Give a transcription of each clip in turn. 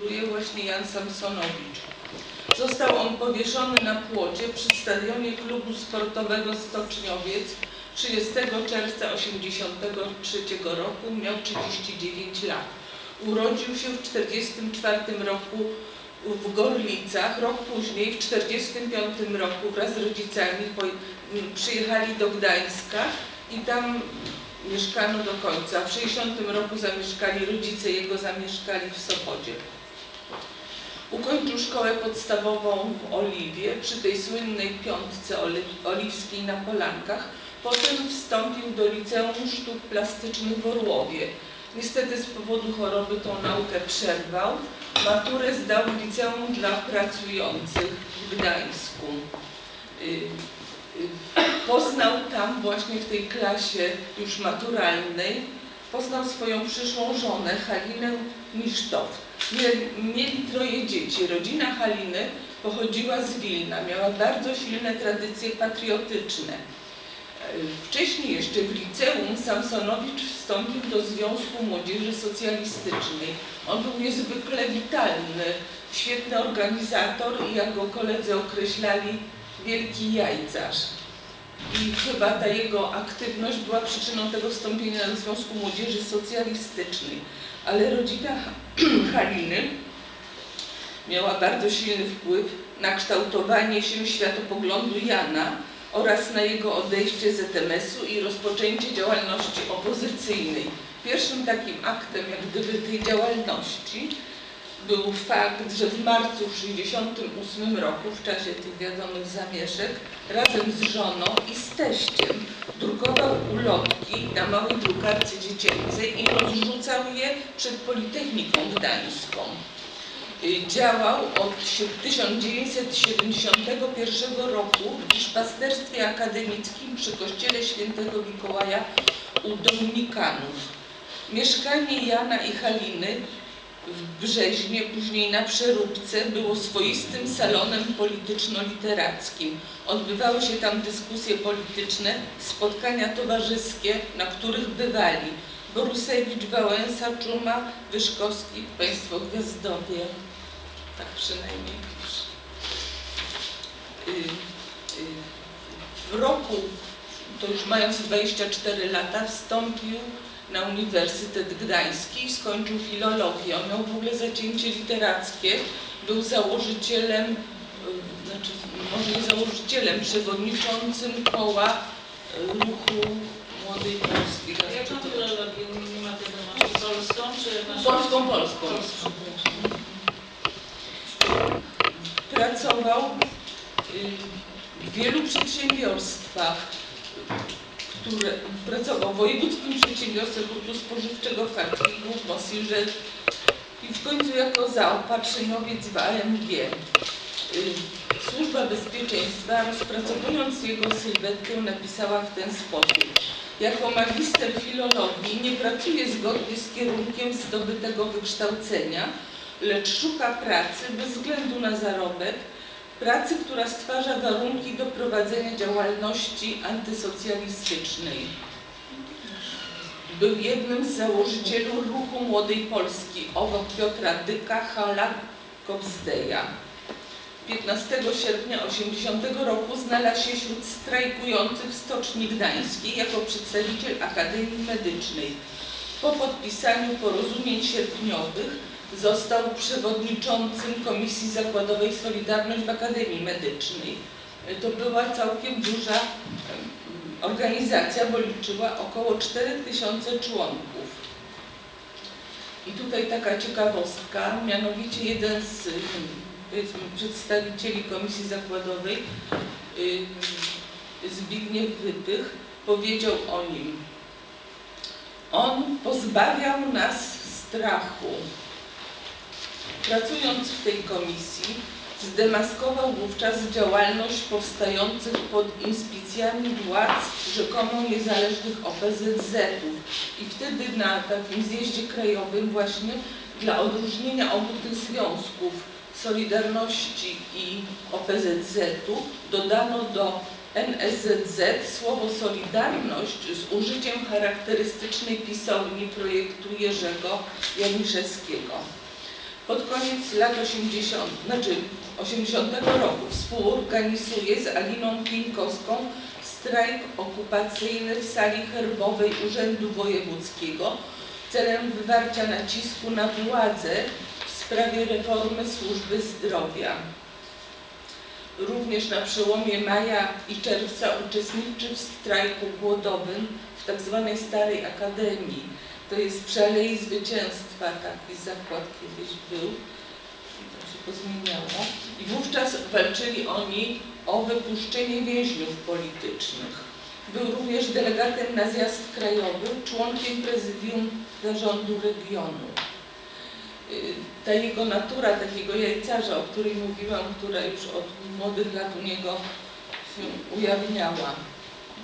Góruje właśnie Jan Samsonowicz. Został on powieszony na płocie przy stadionie klubu sportowego Stoczniowiec 30 czerwca 1983 roku. Miał 39 lat. Urodził się w 1944 roku w Gorlicach. Rok później, w 1945 roku wraz z rodzicami poj- przyjechali do Gdańska i tam mieszkano do końca. W 60 roku zamieszkali, rodzice jego zamieszkali w Sopocie. Ukończył szkołę podstawową w Oliwie, przy tej słynnej piątce oli- oliwskiej na Polankach. Potem wstąpił do Liceum Sztuk Plastycznych w Orłowie. Niestety z powodu choroby tą naukę przerwał. Maturę zdał w Liceum dla Pracujących w Gdańsku. Y, y, Poznał tam właśnie w tej klasie już maturalnej, poznał swoją przyszłą żonę Halinę Misztow. Mieli, troje dzieci. Rodzina Haliny pochodziła z Wilna, miała bardzo silne tradycje patriotyczne. Wcześniej jeszcze w liceum Samsonowicz wstąpił do Związku Młodzieży Socjalistycznej. On był niezwykle witalny, świetny organizator i jak go koledzy określali, wielki jajcarz. I chyba ta jego aktywność była przyczyną tego wstąpienia do Związku Młodzieży Socjalistycznej. Ale rodzina Haliny miała bardzo silny wpływ na kształtowanie się światopoglądu Jana oraz na jego odejście z ZMS-u i rozpoczęcie działalności opozycyjnej. Pierwszym takim aktem jak gdyby tej działalności był fakt, że w marcu 1968 roku, w czasie tych wiadomych zamieszek, razem z żoną i z teściem drukował ulotki na małej drukarce dziecięcej i rozrzucał je przed Politechniką Gdańską. Y, Działał od sie- 1971 roku w duszpasterstwie akademickim przy kościele świętego Mikołaja u Dominikanów. Mieszkanie Jana i Haliny w Brzeźnie, później na Przeróbce, było swoistym salonem polityczno-literackim. Odbywały się tam dyskusje polityczne, spotkania towarzyskie, na których bywali Borusewicz, Wałęsa, Czuma, Wyszkowski, Państwo Gwiazdowie. Tak przynajmniej. Y, y, W roku, to już mając 24 lata, wstąpił na Uniwersytet Gdański i skończył filologię. On miał w ogóle zacięcie literackie, był założycielem, y, znaczy może nie założycielem, przewodniczącym koła y, ruchu Młodej Polski. To- filologię nie ma wiadomości? Polską czy naszą? Polską, polską. Pracował y, w wielu przedsiębiorstwach, które pracował w Wojewódzkim Przedsiębiorstwie Spożywczego w w Mosirze i w końcu jako zaopatrzeniowiec w AMG. Y, Służba Bezpieczeństwa rozpracowując jego sylwetkę napisała w ten sposób. Jako magister filologii nie pracuje zgodnie z kierunkiem zdobytego wykształcenia, lecz szuka pracy bez względu na zarobek, pracy, która stwarza warunki do prowadzenia działalności antysocjalistycznej. Był jednym z założycieli ruchu Młodej Polski obok Piotra Dyka, Hala, Kobzdeja. 15 sierpnia 80 roku znalazł się wśród strajkujących w Stoczni Gdańskiej jako przedstawiciel Akademii Medycznej. Po podpisaniu porozumień sierpniowych został przewodniczącym Komisji Zakładowej Solidarność w Akademii Medycznej. To była całkiem duża organizacja, bo liczyła około 4000 członków. I tutaj taka ciekawostka, mianowicie jeden z przedstawicieli Komisji Zakładowej, Zbigniew Wypych, powiedział o nim. On pozbawiał nas strachu. Pracując w tej komisji, zdemaskował wówczas działalność powstających pod inspicjami władz rzekomo niezależnych OPZZ-ów. I wtedy na takim zjeździe krajowym właśnie dla odróżnienia obu tych związków Solidarności i OPZZ-u dodano do NSZZ słowo Solidarność z użyciem charakterystycznej pisowni projektu Jerzego Janiszewskiego. Pod koniec lat 80., znaczy 80 roku współorganizuje z Aliną Pieńkowską strajk okupacyjny w sali herbowej Urzędu Wojewódzkiego celem wywarcia nacisku na władzę w sprawie reformy służby zdrowia. Również na przełomie maja i czerwca uczestniczy w strajku głodowym w tzw. Starej Akademii. To jest przy Alei Zwycięstwa, taki zakład kiedyś był. I to się pozmieniało. I wówczas walczyli oni o wypuszczenie więźniów politycznych. Był również delegatem na zjazd krajowy, członkiem prezydium zarządu regionu. Y, Ta jego natura takiego jajcarza, o której mówiłam, która już od młodych lat u niego się ujawniała.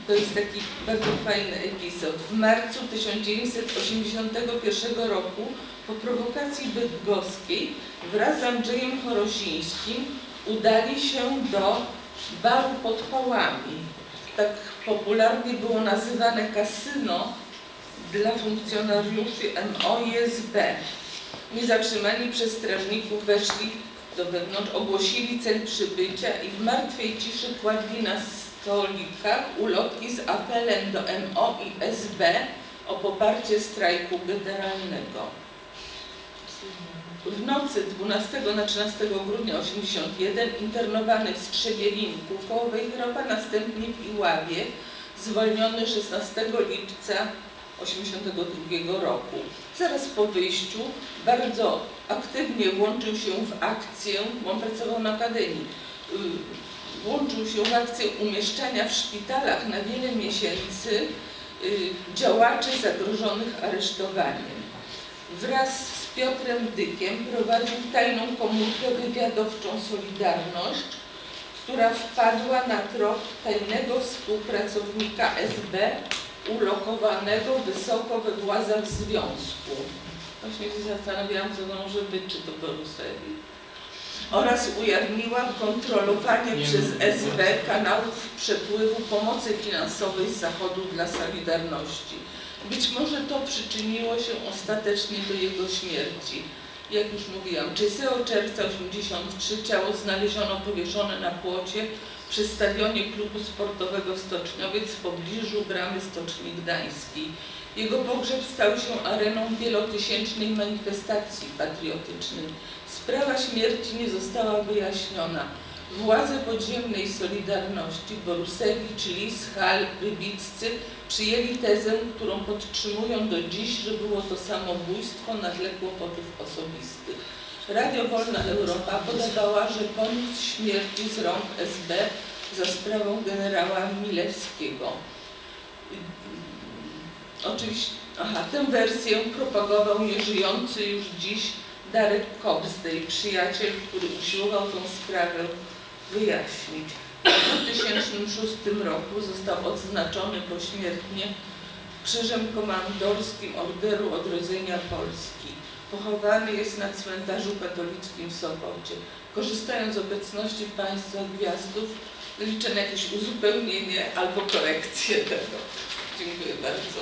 To jest taki bardzo fajny epizod. W marcu 1981 roku po prowokacji bydgoskiej wraz z Andrzejem Chorosińskim udali się do baru pod pałami. Tak popularnie było nazywane kasyno dla funkcjonariuszy MO i SB. Niezatrzymani przez strażników weszli do wewnątrz, ogłosili cel przybycia i w martwej ciszy kładli na stolikach ulotki z apelem do MO i SB o poparcie strajku generalnego. W nocy 12 na 13 grudnia 81 internowany w Strzebielinku koło Wejherowa, następnie w Iławie, zwolniony 16 lipca 82 roku. Zaraz po wyjściu bardzo aktywnie włączył się w akcję, bo on pracował na Akademii, włączył się w akcję umieszczania w szpitalach na wiele miesięcy y, działaczy zagrożonych aresztowaniem. Wraz z Piotrem Dykiem prowadził tajną komórkę wywiadowczą Solidarność, która wpadła na trop tajnego współpracownika SB ulokowanego wysoko we władzach związku. Właśnie się zastanawiałam, co może być, czy to Borusewicz. Oraz ujawniła kontrolowanie Nie przez. SB kanałów przepływu pomocy finansowej z Zachodu dla Solidarności. Być może to przyczyniło się ostatecznie do jego śmierci. Jak już mówiłam, 30 czerwca 83 ciało znaleziono powieszone na płocie przy stadionie klubu sportowego Stoczniowiec w pobliżu bramy Stoczni Gdańskiej. Jego pogrzeb stał się areną wielotysięcznej manifestacji patriotycznej. Sprawa śmierci nie została wyjaśniona. Władze podziemnej Solidarności, Borusewicz, Lis, Hal, Rybiccy przyjęli tezę, którą podtrzymują do dziś, że było to samobójstwo na tle kłopotów osobistych. Radio Wolna Europa podawała, że poniósł śmierci z rąk SB za sprawą generała Milewskiego. Oczywiście, aha, tę wersję propagował nieżyjący już dziś Darek Kobzdej, przyjaciel, który usiłował tę sprawę wyjaśnić. W 2006 roku został odznaczony pośmiertnie Krzyżem Komandorskim Orderu Odrodzenia Polski. Pochowany jest na cmentarzu katolickim w Sopocie. Korzystając z obecności Państwa gwiazdów, liczę na jakieś uzupełnienie albo korekcję tego. Dziękuję bardzo.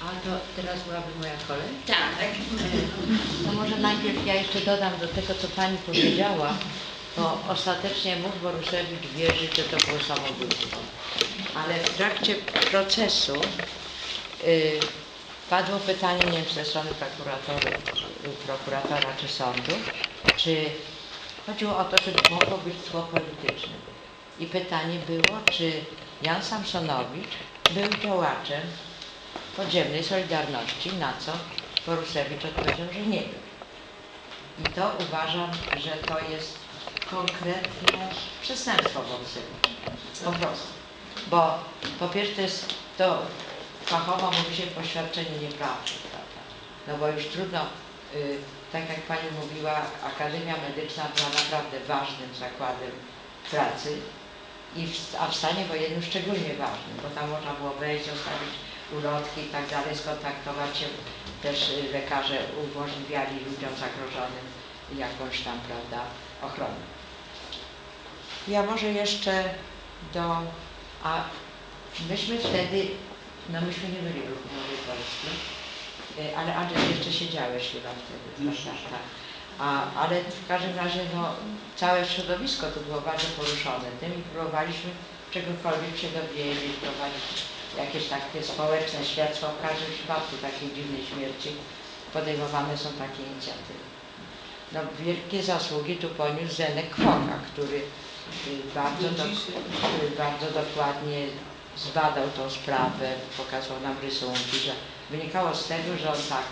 A to teraz byłaby moja kolej? Tak. To może najpierw ja jeszcze dodam do tego, co Pani powiedziała, bo ostatecznie mógł Borusewicz wierzyć, że to było samobójstwo. Ale w trakcie procesu y, padło pytanie, nie wiem, ze strony prokuratory, prokuratora czy sądu, czy chodziło o to, że mogło być tło polityczne. I pytanie było, czy Jan Samsonowicz był działaczem podziemnej Solidarności, na co Borusewicz odpowiedział, że nie był. I to uważam, że to jest konkretne przestępstwo Borusewicza. Po prostu. Bo po pierwsze to jest to fachowo mówi się poświadczenie nieprawdy, prawda? No bo już trudno, y, tak jak Pani mówiła, Akademia Medyczna była naprawdę ważnym zakładem pracy, i w, a w stanie wojennym szczególnie ważnym, bo tam można było wejść, zostawić ulotki i tak dalej, skontaktować się. Też y, lekarze umożliwiali ludziom zagrożonym jakąś tam, prawda, ochronę. Ja może jeszcze do... A myśmy wtedy, no myśmy nie byli w Ruchu Nowej Polski, E, Ale Andrzej jeszcze siedziałeś chyba wtedy, prawda? Tak. A, ale w każdym razie no, całe środowisko to było bardzo poruszone tym i próbowaliśmy czegokolwiek się dowiedzieć, prowadzić jakieś takie społeczne śledztwo. W każdym przypadku takiej dziwnej śmierci podejmowane są takie inicjatywy. No, wielkie zasługi tu poniósł Zenek Kwoka, który y, bardzo, do, który bardzo dokładnie zbadał tą sprawę, pokazał nam rysunki, że wynikało z tego, że on tak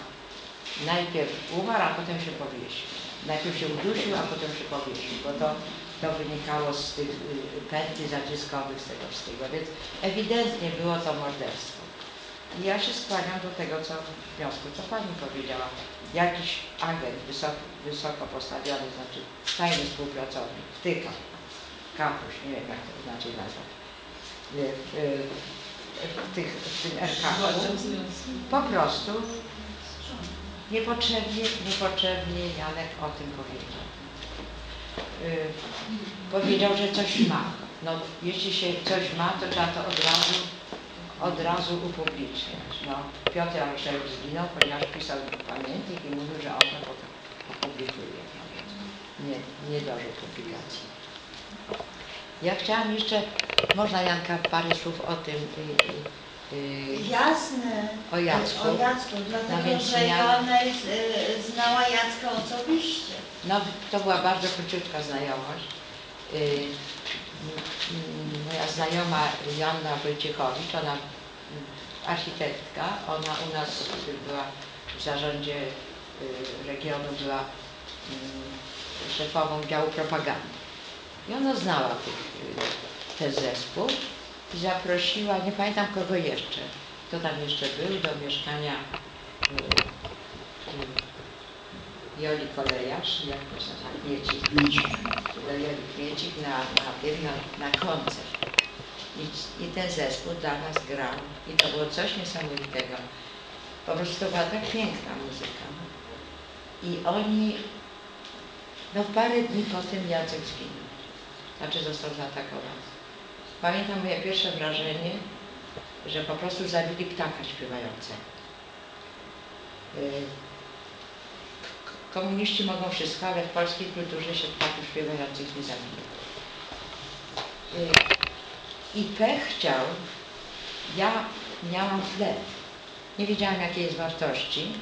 najpierw umarł, a potem się powiesił. Najpierw się udusił, a potem się powiesił, bo to, to wynikało z tych y, pętli zaciskowych, z tego wszystkiego, więc ewidentnie było to morderstwo. I ja się skłaniam do tego, co w wniosku, co Pani powiedziała. Jakiś agent wysoko, wysoko postawiony, znaczy tajny współpracownik, wtyka, kapuś, nie wiem jak to inaczej nazwać, y, y, w, tych, w tym RK. Władzą związku. Po prostu niepotrzebnie, niepotrzebnie Janek o tym powiedział. Y, powiedział, że coś ma. No, jeśli się coś ma, to trzeba to od razu, od razu upubliczniać. No, Piotr Jaroszewicz zginął, ponieważ pisał pamiętnik i mówił, że on to opublikuje. Nie, nie dożył publikacji. Ja chciałam jeszcze, można Janka parę słów o tym, y, y, y, Jasne. o Jacku. O Jacku, No dlatego więc że Joanna jest, y, znała Jacka osobiście. No, to była bardzo króciutka znajomość. Yy, Moja znajoma Joanna Wojciechowicz, ona architektka, ona u nas była w zarządzie y, regionu, była mm, szefową działu propagandy. I ona znała tych, y, ten zespół i zaprosiła, nie pamiętam kogo jeszcze, kto tam jeszcze był, do mieszkania y, y, Joli Kolejarz, jak to się nazywa, Kmiecik, do Joli Kmiecik na, na, na, na koncert. I, I ten zespół dla nas grał i to było coś niesamowitego. Po prostu była tak piękna muzyka. I oni, no parę dni po tym Jacek zginął. Znaczy został zaatakowany. Pamiętam moje pierwsze wrażenie, że po prostu zabili ptaka śpiewającego. Y, Komuniści mogą wszystko, ale w polskiej kulturze się ptaków śpiewających nie zabija. Y, I pech chciał, ja miałam flet. Nie wiedziałam jakiej jest wartości.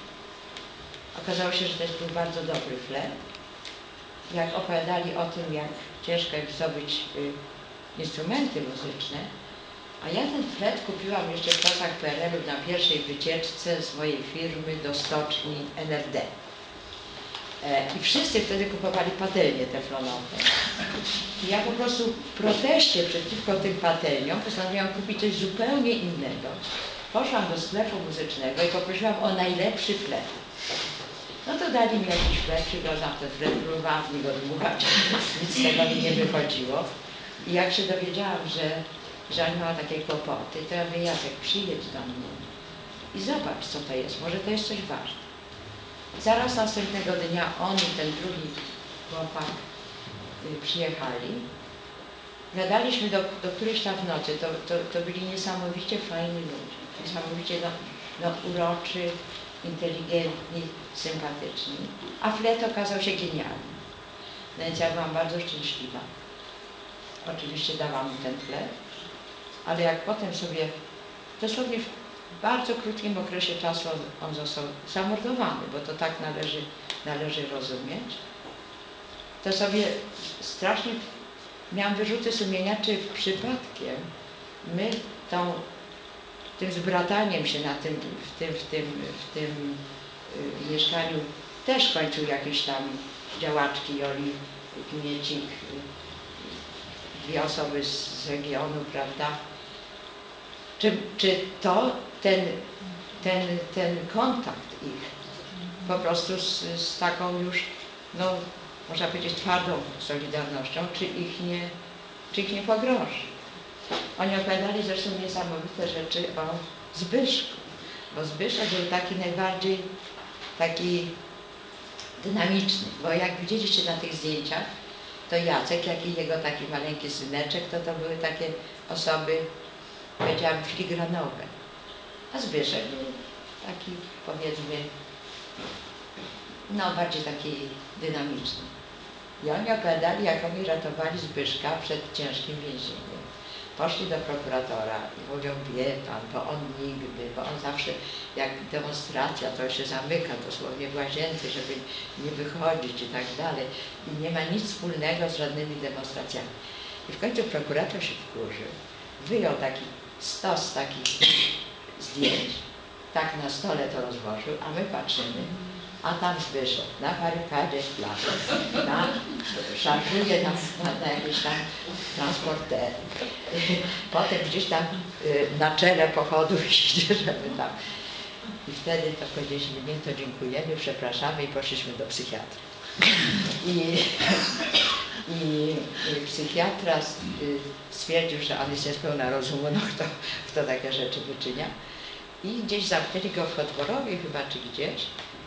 Okazało się, że to jest był bardzo dobry flet. Jak opowiadali o tym, jak ciężko jest zdobyć y, instrumenty muzyczne, a ja ten flet kupiłam jeszcze w czasach PRL-u na pierwszej wycieczce z mojej firmy do stoczni NRD. E, I wszyscy wtedy kupowali patelnie teflonowe. I ja po prostu w proteście przeciwko tym patelniom postanowiłam kupić coś zupełnie innego. Poszłam do sklepu muzycznego i poprosiłam o najlepszy flet. No to dali mi jakiś flet, przywiozłam ten flet, próbowałam w niego dmuchać, nic z tego mi nie wychodziło. I jak się dowiedziałam, że, że mają takie kłopoty, to ja mówię, Jacek, przyjedź do mnie i zobacz, co to jest, może to jest coś ważne. Zaraz następnego dnia on i ten drugi chłopak y, przyjechali. Gadaliśmy do, do którejś tam w nocy. To, to, to byli niesamowicie fajni ludzie. Niesamowicie no, no, uroczy, inteligentni, sympatyczni. A flet okazał się genialny. Więc ja byłam bardzo szczęśliwa. Oczywiście dałam mu ten flet, ale jak potem sobie dosłownie w bardzo krótkim okresie czasu on, on został zamordowany, bo to tak należy, należy rozumieć, to sobie strasznie miałam wyrzuty sumienia, czy przypadkiem my tą, tym zbrataniem się na tym, w tym, w tym, w tym y, mieszkaniu też końcu jakieś tam działaczki Joli Kmiecik, y, dwie osoby z, regionu, prawda? Czy, czy to, ten, ten, ten kontakt ich po prostu z, z taką już, no można powiedzieć twardą solidarnością, czy ich nie, czy ich nie pogrąży? Oni opowiadali zresztą niesamowite rzeczy o Zbyszku, bo Zbyszek był taki najbardziej taki dynamiczny, bo jak widzieliście na tych zdjęciach, to Jacek, jak i jego taki maleńki syneczek, to to były takie osoby, powiedziałam, filigranowe. A Zbyszek był taki powiedzmy, no bardziej taki dynamiczny. I oni opowiadali, jak oni ratowali Zbyszka przed ciężkim więzieniem. Poszli do prokuratora i mówią, wie pan, bo on nigdy, bo on zawsze, jak demonstracja, to się zamyka dosłownie w łazience, żeby nie wychodzić i tak dalej. I nie ma nic wspólnego z żadnymi demonstracjami. I w końcu prokurator się wkurzył, wyjął taki stos takich zdjęć, tak na stole to rozłożył, a my patrzymy, a tam Zbyszek na barykadzie z plażą, na, szarżuje na, na jakieś tam transportery. Potem gdzieś tam y, na czele pochodu idzie, żeby tam. I wtedy to powiedzieliśmy, nie, to dziękujemy, przepraszamy i poszliśmy do psychiatry. I, i, i psychiatra y, stwierdził, że on jest niespełna rozumu, no kto, kto takie rzeczy wyczynia. I gdzieś zamknęli go w Chodworowie chyba, czy gdzieś.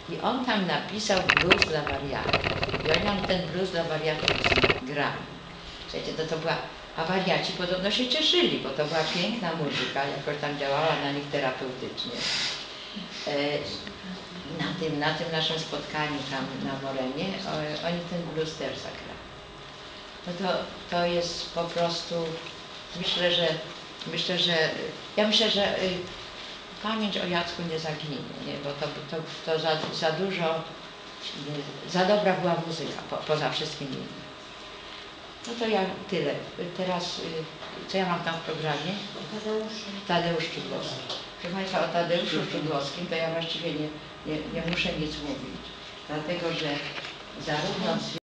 I on tam napisał blues dla wariatów. I oni nam ten blues dla wariatów grali. Słuchajcie, to, to była, a wariaci podobno się cieszyli, bo to była piękna muzyka, jakoś tam działała na nich terapeutycznie. E, na tym, na tym naszym spotkaniu tam na Morenie, oni ten blues też zagrali. No to, to jest po prostu, myślę, że, myślę, że, ja myślę, że y, pamięć o Jacku nie zaginie, nie? bo to, to, to za, za dużo, y, za dobra była muzyka, po, poza wszystkim innym. No to ja tyle. Teraz, y, co ja mam tam w programie? Tadeusz Czudłowski. Proszę Państwa, o Tadeuszu Czudłowskim to ja właściwie nie, nie, nie muszę nic mówić, dlatego że zarówno